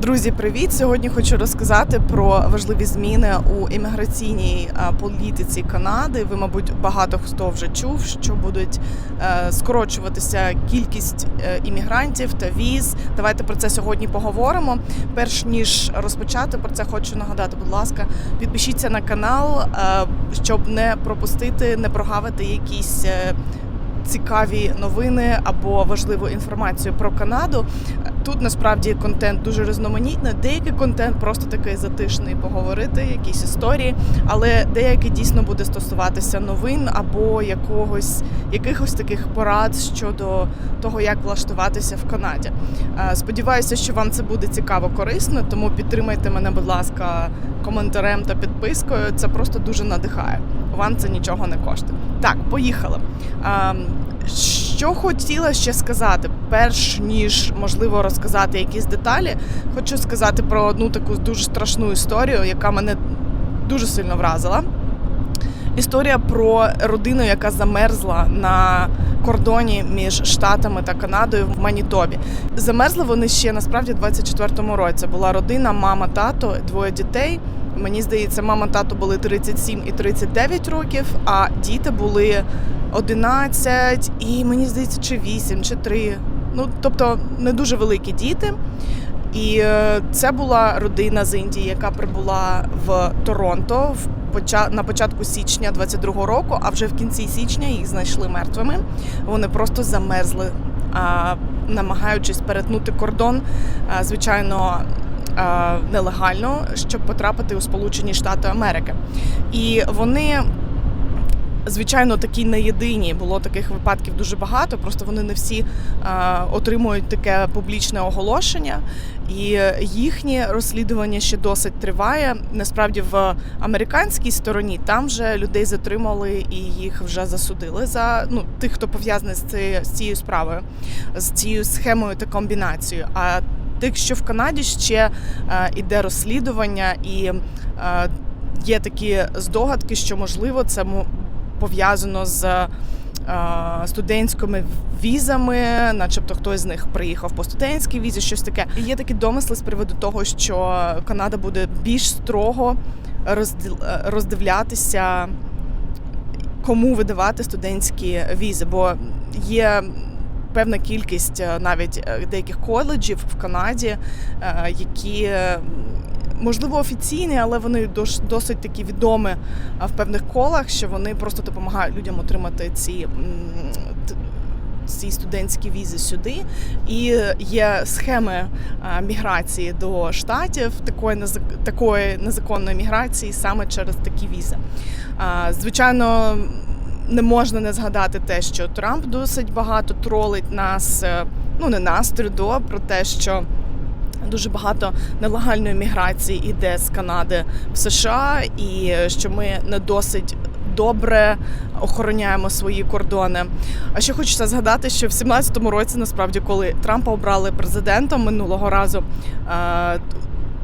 Друзі, привіт! Сьогодні хочу розказати про важливі зміни у імміграційній політиці Канади. Ви, мабуть, багато хто вже чув, що будуть е, скорочуватися кількість е, іммігрантів та віз. Давайте про це сьогодні поговоримо. Перш ніж розпочати про це, хочу нагадати, будь ласка, підпишіться на канал, е, щоб не пропустити, не прогавити якісь. е, Цікаві новини або важливу інформацію про Канаду. Тут насправді контент дуже різноманітний. Деякий контент просто такий затишний поговорити, якісь історії, але деякий дійсно буде стосуватися новин або якогось якихось таких порад щодо того, як влаштуватися в Канаді. Е, Сподіваюся, що вам це буде цікаво, корисно, тому підтримайте мене, будь ласка, коментарем та підпискою. Це просто дуже надихає. Вам це нічого не коштує. Так, поїхали. Ем, Що хотіла ще сказати, перш ніж можливо розказати якісь деталі, хочу сказати про одну таку дуже страшну історію, яка мене дуже сильно вразила. Історія про родину, яка замерзла на кордоні між Штатами та Канадою в Манітобі. Замерзли вони ще насправді в 24-му році. Була родина, мама, тато, двоє дітей. Мені здається, мама, тато були 37 і 39 років, а діти були 11 і мені здається, чи 8, чи 3. Ну тобто не дуже великі діти. І е, це була родина з Індії, яка прибула в Торонто в на початку січня 22-го року, а вже в кінці січня їх знайшли мертвими. Вони просто замерзли, намагаючись перетнути кордон, звичайно. Нелегально, щоб потрапити у Сполучені Штати Америки, і вони Звичайно, такі не єдині. Було таких випадків дуже багато. Просто вони не всі е, отримують таке публічне оголошення, і їхнє розслідування ще досить триває. Насправді, в американській стороні там вже людей затримали і їх вже засудили за ну тих, хто пов'язаний з цією, з цією справою, з цією схемою та комбінацією. А тих, що в Канаді ще е, іде розслідування, і е, є такі здогадки, що можливо це пов'язано з е, студентськими візами, начебто хтось з них приїхав по студентській візі, щось таке. І є такі домисли з приводу того, що Канада буде більш строго е, роздивлятися, кому видавати студентські візи, бо є. Певна кількість е, навіть деяких коледжів в Канаді, які можливо офіційні, але вони дос- досить такі відомі в певних колах, що вони просто допомагають людям отримати ці. Ці студентські візи сюди, і є схеми міграції до штатів, такої такої незаконної міграції саме через такі візи. Звичайно, не можна не згадати те, що Трамп досить багато тролить нас, е, ну не нас, Трюдо, про те, що Дуже багато нелегальної міграції іде з Канади в США, і що ми не досить добре охороняємо свої кордони. А ще хочеться згадати, що в 17-му році, насправді, коли Трампа обрали президентом минулого разу.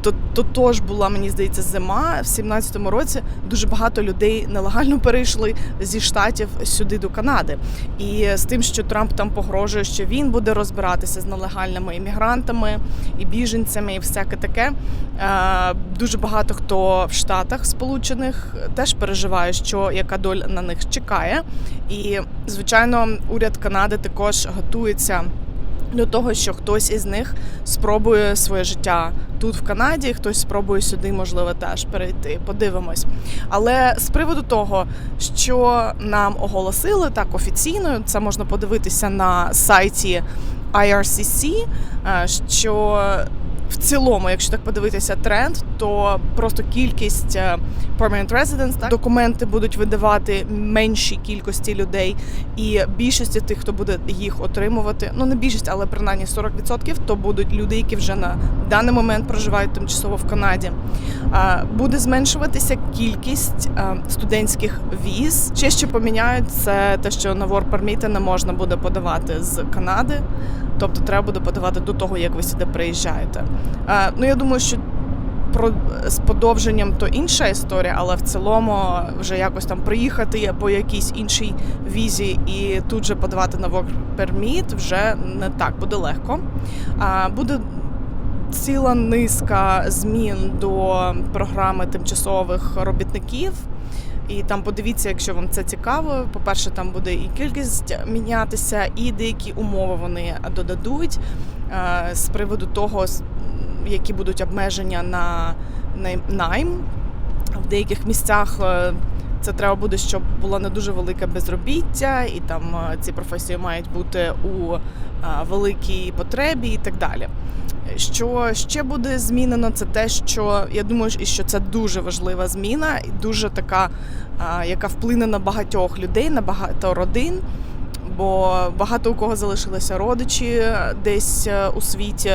То, то тож була, мені здається, зима в 17-му році дуже багато людей нелегально перейшли зі штатів сюди до Канади. І з тим, що Трамп там погрожує, що він буде розбиратися з нелегальними іммігрантами і біженцями, і всяке таке. Е, Дуже багато хто в Штатах Сполучених теж переживає, що яка доля на них чекає. І звичайно, уряд Канади також готується. До того, що хтось із них спробує своє життя тут в Канаді, хтось спробує сюди, можливо, теж перейти. Подивимось. Але з приводу того, що нам оголосили так офіційно, це можна подивитися на сайті IRCC, е, що в цілому, якщо так подивитися тренд, то просто кількість е, permanent residence, так, документи будуть видавати меншій кількості людей, і більшості тих, хто буде їх отримувати, ну не більшість, але принаймні 40%, то будуть люди, які вже на даний момент проживають тимчасово в Канаді. Буде зменшуватися кількість е, студентських віз. Ще що поміняють це те, що на work permit не можна буде подавати з Канади. Тобто треба буде подавати до того, як ви сюди приїжджаєте. Е, ну я думаю, що про з подовженням то інша історія, але в цілому вже якось там приїхати по якійсь іншій візі і тут же подавати на work permit вже не так буде легко. А буде ціла низка змін до програми тимчасових робітників. І там подивіться, якщо вам це цікаво. По-перше, там буде і кількість мінятися, і деякі умови вони додадуть е, з приводу того, які будуть обмеження на най- найм. В деяких місцях е, це треба буде, щоб було не дуже велике безробіття, і там е, ці професії мають бути у е, великій потребі і так далі. Що ще буде змінено, це те, що я думаю, що це дуже важлива зміна, і дуже така, яка вплине на багатьох людей, на багато родин. Бо багато у кого залишилися родичі десь е, у світі.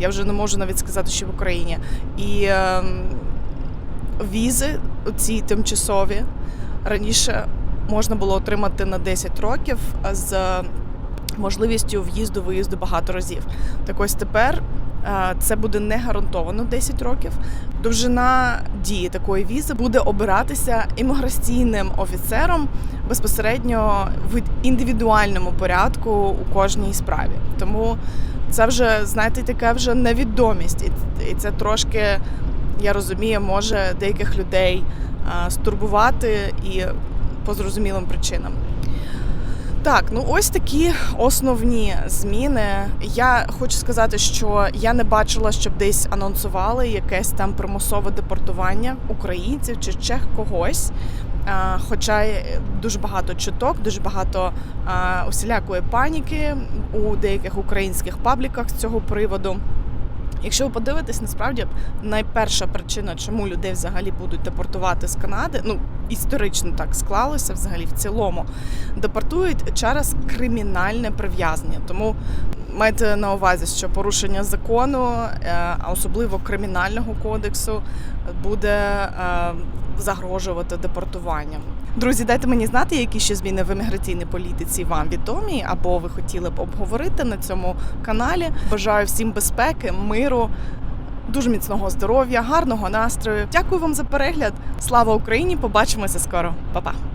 Я вже не можу навіть сказати, що в Україні. І ем, візи, ці тимчасові, раніше можна було отримати на 10 років з можливістю в'їзду виїзду багато разів. Так ось тепер це буде не гарантовано 10 років. Довжина дії такої візи буде обиратися імміграційним офіцером безпосередньо в індивідуальному порядку у кожній справі. Тому це вже знаєте, така вже невідомість, і це трошки я розумію, може деяких людей стурбувати і по зрозумілим причинам. Так, ну ось такі основні зміни. Я хочу сказати, що я не бачила, щоб десь анонсували якесь там примусове депортування українців чи ще когось. Хоча дуже багато чуток, дуже багато усілякої паніки у деяких українських пабліках з цього приводу. Якщо ви подивитесь, насправді найперша причина, чому людей взагалі будуть депортувати з Канади, ну історично так склалося взагалі в цілому, депортують через кримінальне прив'язнення. Тому майте на увазі, що порушення закону, е, а особливо кримінального кодексу, буде е, загрожувати депортуванням. Друзі, дайте мені знати, які ще зміни в еміграційній політиці вам відомі, або ви хотіли б обговорити на цьому каналі. Бажаю всім безпеки, миру, дуже міцного здоров'я, гарного настрою. Дякую вам за перегляд. Слава Україні! Побачимося скоро. Па-па!